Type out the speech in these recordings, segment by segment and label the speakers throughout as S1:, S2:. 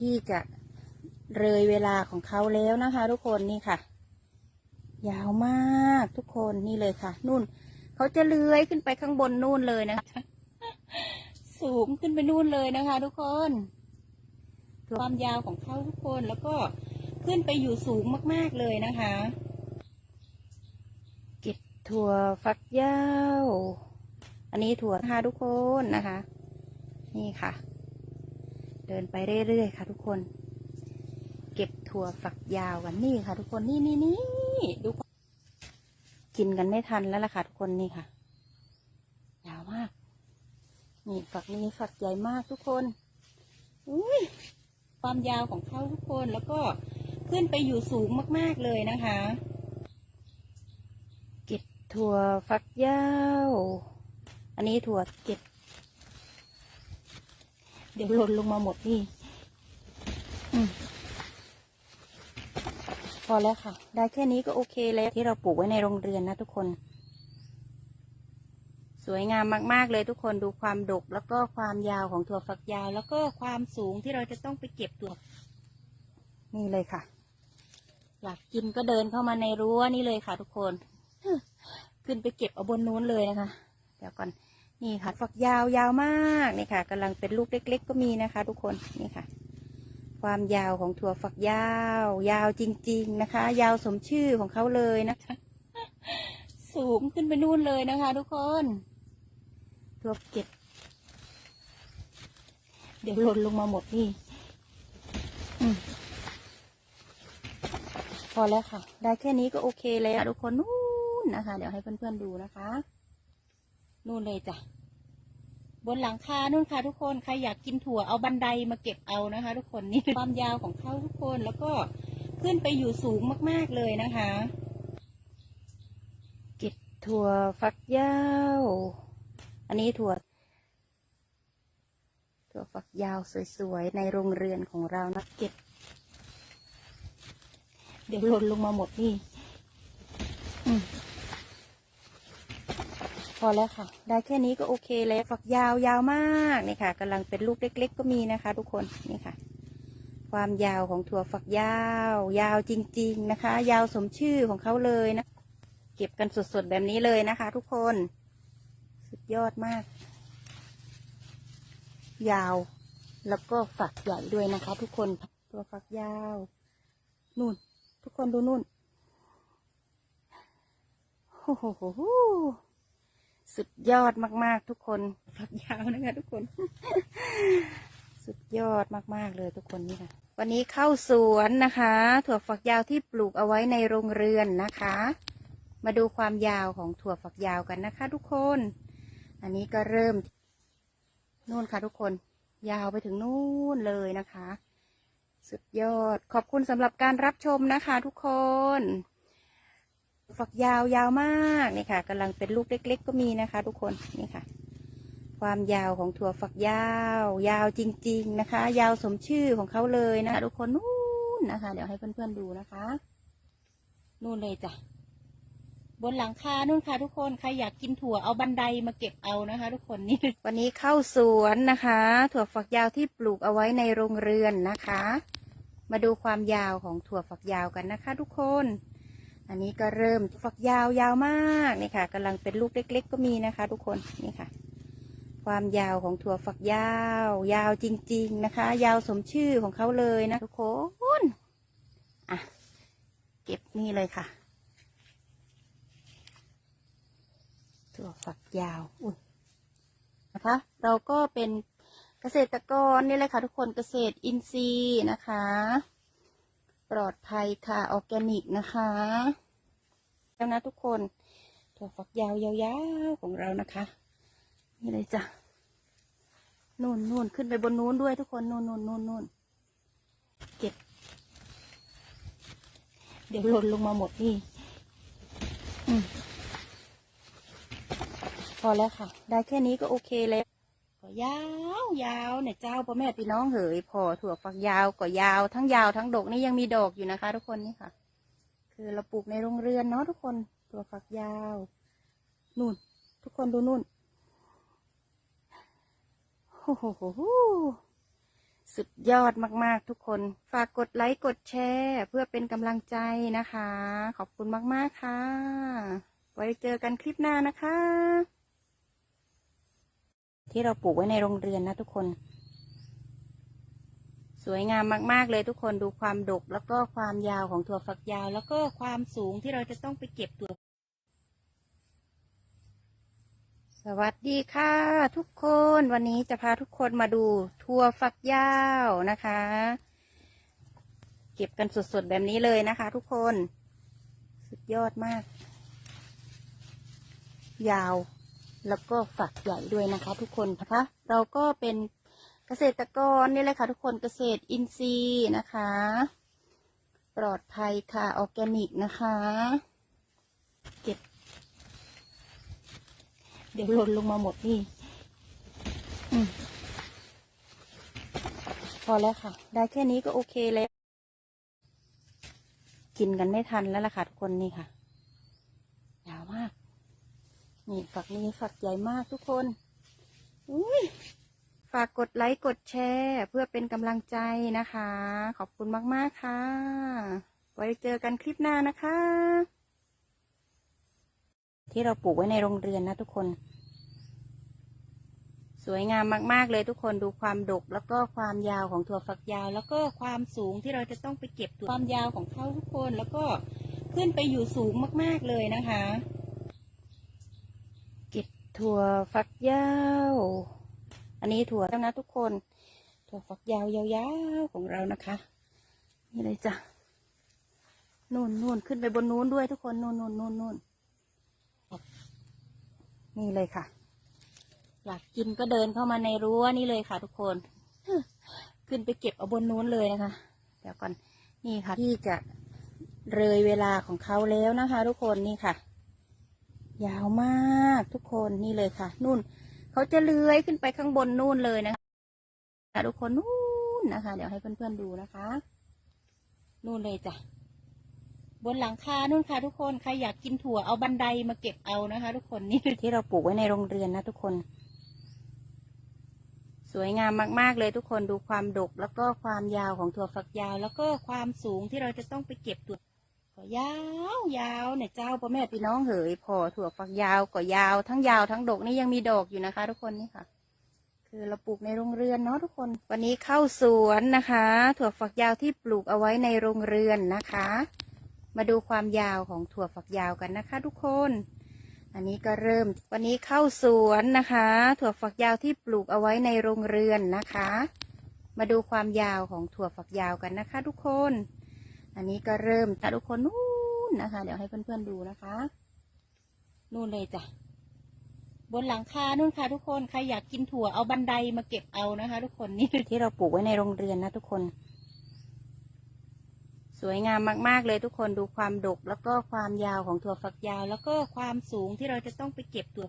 S1: ที่จะเลยเวลาของเขาแล้วนะคะ ทุกคนนี่ค่ะ ยาวมากทุกคนนี่เลยค่ะ นู่น เขาจะเลื้อยขึ้นไปข้างบนนู่นเลยนะคะ สูงขึ้นไปนู่นเลยนะคะ ทุกคนความยาวของเขาทุกคนแล้วก็ขึ้นไปอยู่สูงมาก ๆเลยนะคะเก็บถั่วฟักยาว อันนี้ถั่วนะคะทุกคนนะคะ นี่ค่ะ เดินไปเรื่อยๆค่ะ ทุกคน เก็บถั่วฝักยาวกันนี่ค่ะ ทุกคนนี่นี่นี่ดูกินกันไม่ทันแล้วล่ะค่ะทุกคนนี่ค่ะ ยาวมาก นี่ฝักนี้ฝักใหญ่มากทุกคนอุ้ยความยาวของเขาทุกคนแล้วก็ขึ้นไปอยู่สูงมาก ๆ เลยนะคะ เก็บถั่วฝักยาว อันนี้ถั่วเก็บ ดี๋ยวหล่นลงมาหมดนี่พอแล้วค่ะ ได้แค่นี้ก็โอเคแล้วที่เราปลูกไว้ในโรงเรือนนะทุกคน สวยงามมาก ๆ เลยทุกคนดูความดก แล้วก็ความยาวของถั่วฝักยาว แล้วก็ความสูงที่เราจะต้องไปเก็บตัวนี่เลยค่ะ อยากกินก็เดินเข้ามาในรั้วนี่เลยค่ะ ทุกคน ขึ้นไปเก็บเอาบนนู้นเลยนะคะ เดี๋ยวก่อน นี่ค่ะฝักยาวยาวมากนี่ค่ะกำลังเป็นลูกเล็ก ๆ ก็มีนะคะ ทุกคนนี่ค่ะ ความยาวของถั่วฝักยาว ยาวจริง ๆนะคะ ยาวสมชื่อของเขาเลยนะคะ สูงขึ้นไปนู่นเลยนะคะ ทุกคนถั่วเก็บ เดี๋ยวหล่นลงมาหมดนี่พอแล้วค่ะ ได้แค่นี้ก็โอเคแล้วทุกคนนู่นนะคะ เดี๋ยวให้เพื่อนๆดูนะคะ นู่นเลยจ้ะ บนหลังคานู่นค่ะ ทุกคนใครอยากกินถั่วเอาบันไดมาเก็บเอานะคะ ทุกคนนี่ความยาวของเขาทุกคนแล้วก็ขึ้นไปอยู่สูงมาก ๆเลยนะคะ เก็บถั่วฝักยาว อันนี้ถั่ว ถั่วฝักยาวสวยๆในโรงเรือนของเรานะเก็บ เดี๋ยวหล่นลงมาหมดนี่อืม พอแล้วค่ะ ได้แค่นี้ก็โอเคแล้วฝักยาวยาวมากนี่ค่ะกำลังเป็นลูกเล็ก ๆ ก็มีนะคะ ทุกคนนี่ค่ะ ความยาวของถั่วฝักยาว ยาวจริง ๆนะคะ ยาวสมชื่อของเขาเลยนะ เก็บกันสดๆแบบนี้เลยนะคะ ทุกคน สุดยอดมาก ยาวแล้วก็ฝักใหญ่ด้วยนะคะ ทุกคนตัวฝักยาวนู่น ทุกคนดูนู่นโอ้โห สุดยอดมาก ๆ ทุกคนฝักยาวนะคะทุกคน สุดยอดมาก ๆ เลยทุกคนนี่ค่ะ วันนี้เข้าสวนนะคะ ถั่วฝักยาวที่ปลูกเอาไว้ในโรงเรือนนะคะ มาดูความยาวของถั่วฝักยาวกันนะคะ ทุกคน อันนี้ก็เริ่มนู่นค่ะทุกคน ยาวไปถึงนู่นเลยนะคะ สุดยอดขอบคุณสำหรับการรับชมนะคะ ทุกคน ฝักยาวยาวมากนี่ค่ะกำลังเป็นลูกเล็ก ๆ ก็มีนะคะ ทุกคนนี่ค่ะ ความยาวของถั่วฝักยาว ยาวจริง ๆนะคะ ยาวสมชื่อของเขาเลยนะคะทุกคนนู่นนะคะ เดี๋ยวให้เพื่อนๆดูนะคะ นู่นเลยจ้ะบนหลังคานู่นค่ะทุกคนใครอยากกินถั่วเอาบันไดมาเก็บเอานะคะ ทุกคนนี่วันนี้เข้าสวนนะคะ ถั่วฝักยาวที่ปลูกเอาไว้ในโรงเรือนนะคะ มาดูความยาวของถั่วฝักยาวกันนะคะ ทุกคน อันนี้ก็เริ่มฝักยาวยาวมากนี่ค่ะกำลังเป็นลูกเล็ก ๆ ก็มีนะคะ ทุกคนนี่ค่ะ ความยาวของถั่วฝักยาว ยาวจริง ๆนะคะ ยาวสมชื่อของเขาเลยนะทุกคนอะเก็บนี่เลยค่ะ ถั่วฝักยาวอุ้ยนะคะ เราก็เป็นเกษตรกรนี่เลยค่ะ ทุกคนเกษตรอินทรีย์นะคะ ปลอดภัยค่ะออร์แกนิกนะคะแล้วนะทุกคนถั่วฝักยาวยาวๆของเรานะคะ นี่เลยจ้ะนู่นนู่นขึ้นไปบนนู้นด้วยทุกคนนู่นนู่นนู่นนู่นเก็บ เดี๋ยวหล่นลงมาหมดนี่พอแล้วค่ะ ได้แค่นี้ก็โอเคแล้ว ก็ยาวยาวเนี่ยเจ้าพ่อแม่พี่น้องเหยพอถั่วฝักยาวก็ยาวทั้งยาวทั้งดกนี่ยังมีดอกอยู่นะคะ ทุกคนนี่ค่ะ คือเราปลูกในโรงเรือนเนาะทุกคนตัวฝักยาวนู่น ทุกคนดูนู่นโอ้โหสุดยอดมาก ๆ ทุกคน ฝากกดไลค์กดแชร์ เพื่อเป็นกำลังใจนะคะ ขอบคุณมาก ๆ ค่ะ ไว้เจอกันคลิปหน้านะคะ ที่เราปลูกไว้ในโรงเรือนนะทุกคน สวยงามมาก ๆ เลยทุกคนดูความดก แล้วก็ความยาวของถั่วฝักยาว แล้วก็ความสูงที่เราจะต้องไปเก็บถั่วสวัสดีค่ะทุกคนวันนี้จะพาทุกคนมาดูถั่วฝักยาวนะคะ เก็บกันสดๆแบบนี้เลยนะคะ ทุกคน สุดยอดมาก ยาว แล้วก็ฝักใหญ่ด้วยนะคะทุกคนนะคะ เราก็เป็นเกษตรกรนี่เลยค่ะทุกคนเกษตรอินทรีย์นะคะ ปลอดภัยค่ะออร์แกนิกนะคะ เก็บ เดี๋ยวหล่นลงมาหมดนี่พอแล้วค่ะ ได้แค่นี้ก็โอเคแล้ว กินกันไม่ทันแล้วล่ะค่ะทุกคนนี่ค่ะ นี่ฝักนี้ฝักใหญ่มากทุกคน อุ้ยฝากกดไลค์กดแชร์เพื่อเป็นกำลังใจนะคะ ขอบคุณมาก ๆ ค่ะ ไว้เจอกันคลิปหน้านะคะ ที่เราปลูกไว้ในโรงเรือนนะทุกคน สวยงามมาก ๆ เลยทุกคนดูความดก แล้วก็ความยาวของถั่วฝักยาว แล้วก็ความสูงที่เราจะต้องไปเก็บถั่วความยาวของเขาทุกคนแล้วก็ขึ้นไปอยู่สูงมาก ๆ เลยนะคะ ถั่วฝักยาว อันนี้ถั่วแล้วนะทุกคน ถั่วฝักยาวยาวๆของเรานะคะ นี่เลยจ้ะนู่นนู่นขึ้นไปบนนู้นด้วยทุกคนนู่นนู่นนู่นนู่นนี่เลยค่ะ อยากกินก็เดินเข้ามาในรั้วนี่เลยค่ะ ทุกคน ขึ้นไปเก็บเอาบนนู้นเลยนะคะ เดี๋ยวก่อน นี่ค่ะที่จะเลยเวลาของเขาแล้วนะคะ ทุกคนนี่ค่ะ ยาวมากทุกคนนี่เลยค่ะ นู่นเขาจะเลื้อยขึ้นไปข้างบนนู่นเลยนะคะค่ะทุกคนนู่นนะคะ เดี๋ยวให้เพื่อนๆดูนะคะ นู่นเลยจ้ะบนหลังคานู่นค่ะ ทุกคนใครอยากกินถั่วเอาบันไดมาเก็บเอานะคะ ทุกคนนี่ที่เราปลูกไว้ในโรงเรือนนะทุกคน สวยงามมากๆเลยทุกคนดูความดกแล้วก็ความยาวของถั่วฝักยาว แล้วก็ความสูงที่เราจะต้องไปเก็บถั่ว ก็ยาวยาวเนี่ยเจ้าพ่อแม่พี่น้องเหยพอถั่วฝักยาวก็ยาวทั้งยาวทั้งดกนี่ยังมีดอกอยู่นะคะ ทุกคนนี่ค่ะ คือเราปลูกในโรงเรือนเนาะทุกคน วันนี้เข้าสวนนะคะ ถั่วฝักยาวที่ปลูกเอาไว้ในโรงเรือนนะคะ มาดูความยาวของถั่วฝักยาวกันนะคะ ทุกคน อันนี้ก็เริ่ม วันนี้เข้าสวนนะคะ ถั่วฝักยาวที่ปลูกเอาไว้ในโรงเรือนนะคะ มาดูความยาวของถั่วฝักยาวกันนะคะ ทุกคน อันนี้ก็เริ่มค่ะทุกคนนู่นนะคะ เดี๋ยวให้เพื่อนๆดูนะคะ นู่นเลยจ้ะ บนหลังคานู่นค่ะ ทุกคน ใครอยากกินถั่วเอาบันไดมาเก็บเอานะคะ ทุกคนนี่ที่เราปลูกไว้ในโรงเรือนนะทุกคน สวยงามมากๆเลยทุกคนดูความดกแล้วก็ความยาวของถั่วฝักยาว แล้วก็ความสูงที่เราจะต้องไปเก็บถั่ว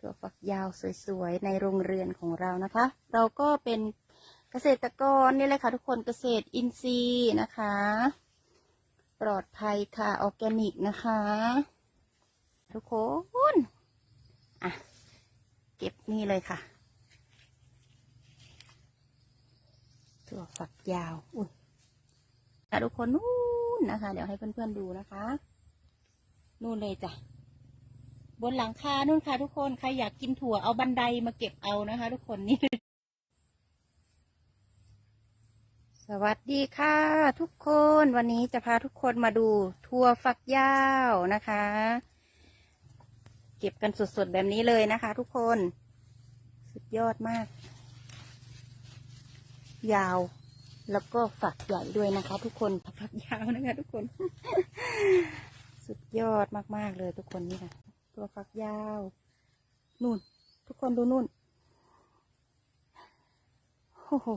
S1: ถั่วฝักยาวสวยๆในโรงเรือนของเรานะคะ เราก็เป็น เกษตรกรนี่เลยค่ะทุกคนเกษตรอินทรีย์นะคะ ปลอดภัยค่ะออร์แกนิกนะคะ ทุกคนอะเก็บนี่เลยค่ะถั่วฝักยาวอุ้ยค่ะทุกคนนู่นนะคะ เดี๋ยวให้เพื่อนๆดูนะคะ นู่นเลยจ้ะบนหลังคานู่นค่ะทุกคนใครอยากกินถั่วเอาบันไดมาเก็บเอานะคะ ทุกคนนี่ สวัสดีค่ะทุกคนวันนี้จะพาทุกคนมาดูถั่วฝักยาวนะคะ เก็บกันสดๆแบบนี้เลยนะคะ ทุกคน สุดยอดมาก ยาว แล้วก็ฝักใหญ่ด้วยนะคะ ทุกคนฝักยาวนะคะ ทุกคน สุดยอดมากๆเลยทุกคนนี่ค่ะตัวฝักยาวนู่น ทุกคนดูนู่นโอ้โห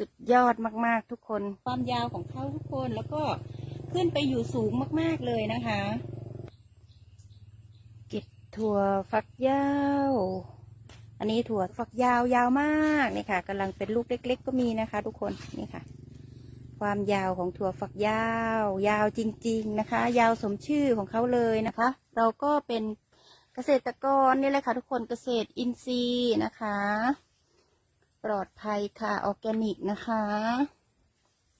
S1: สุดยอดมากๆทุกคน ความยาวของเขาทุกคนแล้วก็ขึ้นไปอยู่สูงมากๆเลยนะคะเก็บถั่วฝักยาว อันนี้ถั่วฝักยาวยาวมากนี่ค่ะกำลังเป็นลูกเล็ก ๆ ก็มีนะคะ ทุกคนนี่ค่ะ ความยาวของถั่วฝักยาว ยาวจริง ๆนะคะ ยาวสมชื่อของเขาเลยนะคะ เราก็เป็นเเกษตรกรนี่แหละค่ะทุกคนเกษตรอินทรีย์นะคะ ปลอดภัยค่ะออร์แกนิกนะคะ